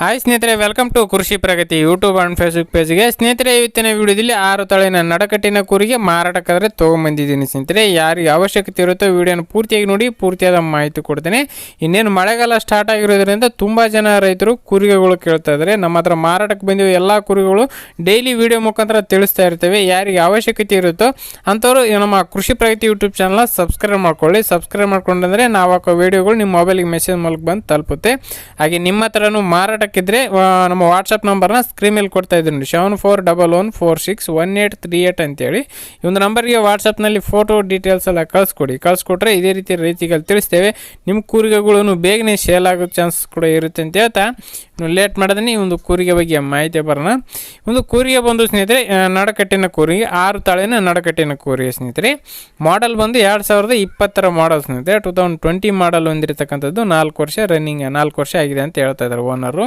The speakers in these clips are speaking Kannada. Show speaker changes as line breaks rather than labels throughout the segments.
ಹಾಯ್ ಸ್ನೇಹಿತರೆ welcome to Krishi Pragathi YouTube and Facebook ಪೇಜ್ಗೆ ಸ್ನೇಹಿತರೆ, ಇವತ್ತಿನ ವಿಡಿಯೋದಲ್ಲಿ ಆರು ತಳಿನ ನಡಕಟ್ಟಿನ ಕುರಿಗೆ ಮಾರಾಟಕ್ಕಾದರೆ ತೊಗೊಂಬಂದಿದ್ದೀನಿ ಸ್ನೇಹಿತರೆ. ಯಾರಿಗೆ ಅವಶ್ಯಕತೆ ಇರುತ್ತೋ ವಿಡಿಯೋನ ಪೂರ್ತಿಯಾಗಿ ನೋಡಿ, ಪೂರ್ತಿಯಾದ ಮಾಹಿತಿ ಕೊಡ್ತೇನೆ. ಇನ್ನೇನು ಮಳೆಗಾಲ ಸ್ಟಾರ್ಟ್ ಆಗಿರೋದ್ರಿಂದ ತುಂಬ ಜನ ರೈತರು ಕುರಿಗೆಗಳು ಕೇಳ್ತಾ ಇದ್ದಾರೆ ನಮ್ಮ ಹತ್ರ ಮಾರಾಟಕ್ಕೆ ಬಂದಿವೆ ಎಲ್ಲ ಕುರಿಗಳು ಡೈಲಿ ವಿಡಿಯೋ ಮುಖಾಂತರ ತಿಳಿಸ್ತಾ ಇರ್ತೇವೆ. ಯಾರಿಗೆ ಅವಶ್ಯಕತೆ ಇರುತ್ತೋ ಅಂಥವ್ರು ನಮ್ಮ ಕೃಷಿ ಪ್ರಗತಿ ಯೂಟ್ಯೂಬ್ ಚಾನಲ್ನ ಸಬ್ಸ್ಕ್ರೈಬ್ ಮಾಡ್ಕೊಳ್ಳಿ. ಸಬ್ಸ್ಕ್ರೈಬ್ ಮಾಡ್ಕೊಂಡ್ರೆ ನಾವು ಹಾಕೋ ವಿಡಿಯೋಗಳು ನಿಮ್ಮ ಮೊಬೈಲಿಗೆ ಮೆಸೇಜ್ ಮೂಲಕ ಬಂದು ತಲುಪುತ್ತೆ. ಹಾಗೆ ನಿಮ್ಮ ಹತ್ರನೂ ಮಾರಾಟಕ್ಕಿದ್ರೆ ಆ, ನಮ್ಮ ವಾಟ್ಸಪ್ ನಂಬರ್ನ ಸ್ಕ್ರೀನ್ ಮೇಲೆ ಕೊಡ್ತಾ ಇದ್ದೀನಿ ನೋಡಿ. Seven four double one four six one eight three eight ಅಂತೇಳಿ. ಈ ಒಂದು ನಂಬರ್ಗೆ ವಾಟ್ಸಪ್ನಲ್ಲಿ ಫೋಟೋ ಡೀಟೇಲ್ಸ್ ಎಲ್ಲ ಕಳಿಸ್ಕೊಡಿ. ಕಳಿಸ್ಕೊಟ್ರೆ ಇದೇ ರೀತಿ ರೀತಿಗಳು ತಿಳಿಸ್ತೇವೆ. ನಿಮ್ಮ ಕೂರಿಗೆಗಳು ಬೇಗನೆ ಸೇಲ್ ಆಗೋ ಚಾನ್ಸ್ ಕೂಡ ಇರುತ್ತೆ ಅಂತ ಹೇಳ್ತಾ. ಲೇಟ್ ಮಾಡಿದ್ರೆ ಈ ಒಂದು ಕೂರಿಗೆ ಬಗ್ಗೆ ಮಾಹಿತಿ ಬರೋಣ. ಒಂದು ಕೂರಿಗೆ ಬಂದು ಸ್ನೇಹಿತರೆ ನಡಕಟ್ಟಿನ ಕೂರಿಗೆ ಆರು ತಾಳಿನ ನಡಕಟ್ಟಿನ ಕೂರಿಗೆ ಸ್ನೇಹಿತರೆ. ಮಾಡೆಲ್ ಬಂದು ಎರಡು ಸಾವಿರದ ಇಪ್ಪತ್ತರ ಮಾಡಲ್ ಸ್ನೇಹಿತರೆ. ಟೂ ತೌಸಂಡ್ ಟ್ವೆಂಟಿ ಮಾಡಲ್ ಹೊಂದಿರತಕ್ಕಂಥದ್ದು ನಾಲ್ಕು ವರ್ಷ ರನ್ನಿಂಗ್ ನಾಲ್ಕು ವರ್ಷ ಆಗಿದೆ ಅಂತ ಹೇಳ್ತಾ ಇದ್ದಾರೆ ಓನರು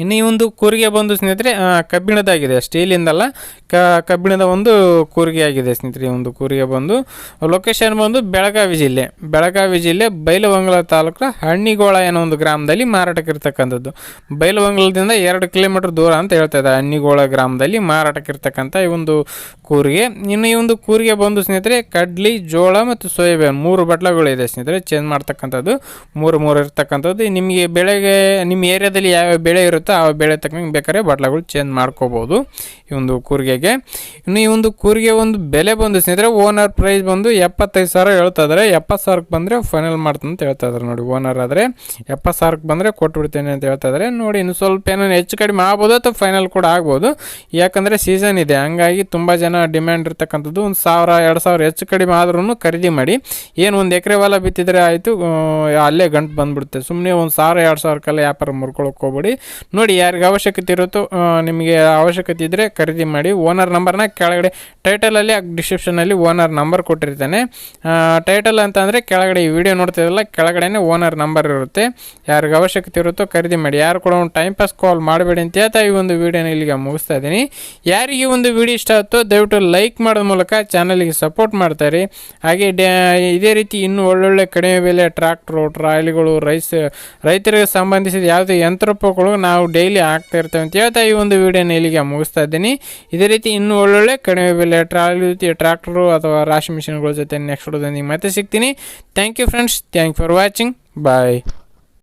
ಇನ್ನು ಈ ಒಂದು ಕೂರಿಗೆ ಬಂದು ಸ್ನೇಹಿತರೆ ಕಬ್ಬಿಣದಾಗಿದೆ. ಸ್ಟೀಲಿಂದಲ್ಲ, ಕ, ಕಬ್ಬಿಣದ ಒಂದು ಕೂರಿಗೆ ಆಗಿದೆ ಸ್ನೇಹಿತರೆ, ಈ ಒಂದು ಕೂರಿಗೆ ಬಂದು. ಲೊಕೇಶನ್ ಬಂದು ಬೆಳಗಾವಿ ಜಿಲ್ಲೆ. ಬೆಳಗಾವಿ ಜಿಲ್ಲೆ ಬೈಲವಂಗಲ ತಾಲೂಕಿನ ಹಣ್ಣಿಗೋಳ ಏನೋ ಒಂದು ಗ್ರಾಮದಲ್ಲಿ ಮಾರಾಟಕ್ಕೆ ಇರ್ತಕ್ಕಂಥದ್ದು. ಬೈಲವಂಗಲದಿಂದ ಎರಡು ಕಿಲೋಮೀಟರ್ ದೂರ ಅಂತ ಹೇಳ್ತಾ ಇದ್ದಾರೆ. ಹಣ್ಣಿಗೋಳ ಗ್ರಾಮದಲ್ಲಿ ಮಾರಾಟಕ್ಕೆ ಇರ್ತಕ್ಕಂಥ ಈ ಒಂದು ಕೂರಿಗೆ. ಇನ್ನು ಈ ಒಂದು ಕೂರಿಗೆ ಬಂದು ಸ್ನೇಹಿತರೆ, ಕಡ್ಲಿ, ಜೋಳ ಮತ್ತು ಸೋಯಾಬೀನ್ ಮೂರು ಬಟ್ಲಗಳಿದೆ ಸ್ನೇಹಿತರೆ ಚೇಂಜ್ ಮಾಡ್ತಕ್ಕಂಥದ್ದು. ಮೂರು ಮೂರು ಇರ್ತಕ್ಕಂಥದ್ದು. ನಿಮಗೆ ಬೆಳೆಗೆ, ನಿಮ್ಮ ಏರಿಯಾದಲ್ಲಿ ಯಾವ ಬೆಳೆ ಇರುತ್ತೋ ಆ ಬೆಳೆ ತಕ್ಕಂಗೆ ಬೇಕಾದ್ರೆ ಬಟ್ಲಗಳು ಚೇಂಜ್ ಮಾಡ್ಕೋಬೋದು ಈ ಒಂದು ಕೂರಿಗೆಗೆ. ಇನ್ನು ಈ ಒಂದು ಕೂರಿಗೆ ಒಂದು ಬೆಲೆ ಬಂದು ಸ್ನೇಹಿತರೆ ಓನರ್ ಪ್ರೈಸ್ ಬಂದು ಎಪ್ಪತ್ತೈದು ಸಾವಿರ ಹೇಳ್ತಾ ಇದ್ದಾರೆ ಎಪ್ಪತ್ತು ಸಾವಿರಕ್ಕೆ ಬಂದರೆ ಫೈನಲ್ ಮಾಡ್ತೀನಿ ಅಂತ ಹೇಳ್ತಾ ಇದ್ದಾರೆ ನೋಡಿ ಓನರ್ ಆದರೆ. ಎಪ್ಪತ್ತು ಸಾವಿರಕ್ಕೆ ಬಂದರೆ ಕೊಟ್ಬಿಡ್ತೇನೆ ಅಂತ ಹೇಳ್ತಾ ಇದ್ದಾರೆ ನೋಡಿ ಇನ್ನು ಸ್ವಲ್ಪ ಏನೋ ಹೆಚ್ಚು ಕಡಿಮೆ ಆಗ್ಬೋದು ಅಥವಾ ಫೈನಲ್ ಕೂಡ ಆಗ್ಬೋದು. ಯಾಕಂದರೆ ಸೀಸನ್ ಇದೆ. ಹಂಗಾಗಿ ತುಂಬ ಜನ ಡಿಮ್ಯಾಂಡ್ ಇರ್ತಕ್ಕಂಥದ್ದು ಒಂದು ಸಾವಿರ, ಎರಡು ಸಾವಿರ ಹೆಚ್ಚು ಕಡಿಮೆ ಆದ್ರೂ ಖರೀದಿ ಮಾಡಿ. ಏನು ಒಂದು ಎಕರೆ ಹೊಲ ಬಿತ್ತಿದ್ರೆ ಆಯಿತು ಅಲ್ಲೇ ಗಂಟು ಬಂದುಬಿಡುತ್ತೆ. ಸುಮ್ಮನೆ ಒಂದು ಸಾವಿರ, ಎರಡು ಸಾವಿರಕ್ಕೆಲ್ಲ ವ್ಯಾಪಾರ ಮುರ್ಕೊಳಕ್ಕೆ ಹೋಗ್ಬೇಡಿ. ನೋಡಿ ಯಾರಿಗೆ ಅವಶ್ಯಕತೆ ಇರುತ್ತೋ ನಿಮಗೆ ಅವಶ್ಯಕತೆ ಇದ್ದರೆ ಖರೀದಿ ಮಾಡಿ. ಓನರ್ ನಂಬರ್ನ ಕೆಳಗಡೆ ಟೈಟಲಲ್ಲಿ ಡಿಸ್ಕ್ರಿಪ್ಷನಲ್ಲಿ ಓನರ್ ನಂಬರ್ ಕೊಟ್ಟಿರ್ತಾನೆ. ಟೈಟಲ್ ಅಂತ ಅಂದರೆ ಕೆಳಗಡೆ, ಈ ವಿಡಿಯೋ ನೋಡ್ತಿದ್ದಲ್ಲ ಕೆಳಗಡೆನೇ ಓನರ್ ನಂಬರ್ ಇರುತ್ತೆ. ಯಾರಿಗೆ ಅವಶ್ಯಕತೆ ಇರುತ್ತೋ ಖರೀದಿ ಮಾಡಿ. ಯಾರು ಕೂಡ ಒಂದು ಟೈಮ್ ಪಾಸ್ ಕಾಲ್ ಮಾಡಬೇಡಿ ಅಂತ ಹೇಳ್ತಾ ಈ ಒಂದು ವಿಡಿಯೋನ ಇಲ್ಲಿಗೆ ಮುಗಿಸ್ತಾ ಇದ್ದೀನಿ. ಯಾರಿಗೆ ಒಂದು ವಿಡಿಯೋ ಇಷ್ಟ ಆಯ್ತೋ ದಯವಿಟ್ಟು ಲೈಕ್ ಮಾಡೋದ ಮೂಲಕ ಚಾನಲಿಗೆ ಸಪೋರ್ಟ್ ಮಾಡ್ತಾರೆ. ಹಾಗೆ ಇದೇ ರೀತಿ ಇನ್ನೂ ಒಳ್ಳೊಳ್ಳೆ ಕಡಿಮೆ ಬೆಲೆ ಟ್ರ್ಯಾಕ್ಟ್ರು ಟ್ರಾಯ್ಲ್ಗಳು ರೈಸ್, ರೈತರಿಗೆ ಸಂಬಂಧಿಸಿದ ಯಾವುದೇ ಯಂತ್ರೋಪಗಳು ನಾವು ಡೈಲಿ ಆಗ್ತಾ ಇರ್ತೇವೆ ಅಂತ ಹೇಳ್ತಾ ಈ ಒಂದು ವಿಡಿಯೋನ ಇಲ್ಲಿಗೆ ಮುಗಿಸ್ತಾ ಇದ್ದೀನಿ. ಇದೇ ರೀತಿ ಇನ್ನೂ ಒಳ್ಳೊಳ್ಳೆ ಕಡಿಮೆ ಬೆಲೆ ಟ್ರಾಲಿ ರೀತಿಯ ಟ್ರ್ಯಾಕ್ಟರು ಅಥವಾ ರಾಶಿ ಮಿಷಿನ್ಗಳ ಜೊತೆ ನೆಕ್ಸ್ಟ್ ವಿಡಿಯೋದೊಂದಿಗೆ ಮತ್ತೆ ಸಿಗ್ತೀನಿ. Thank you friends thank for watching bye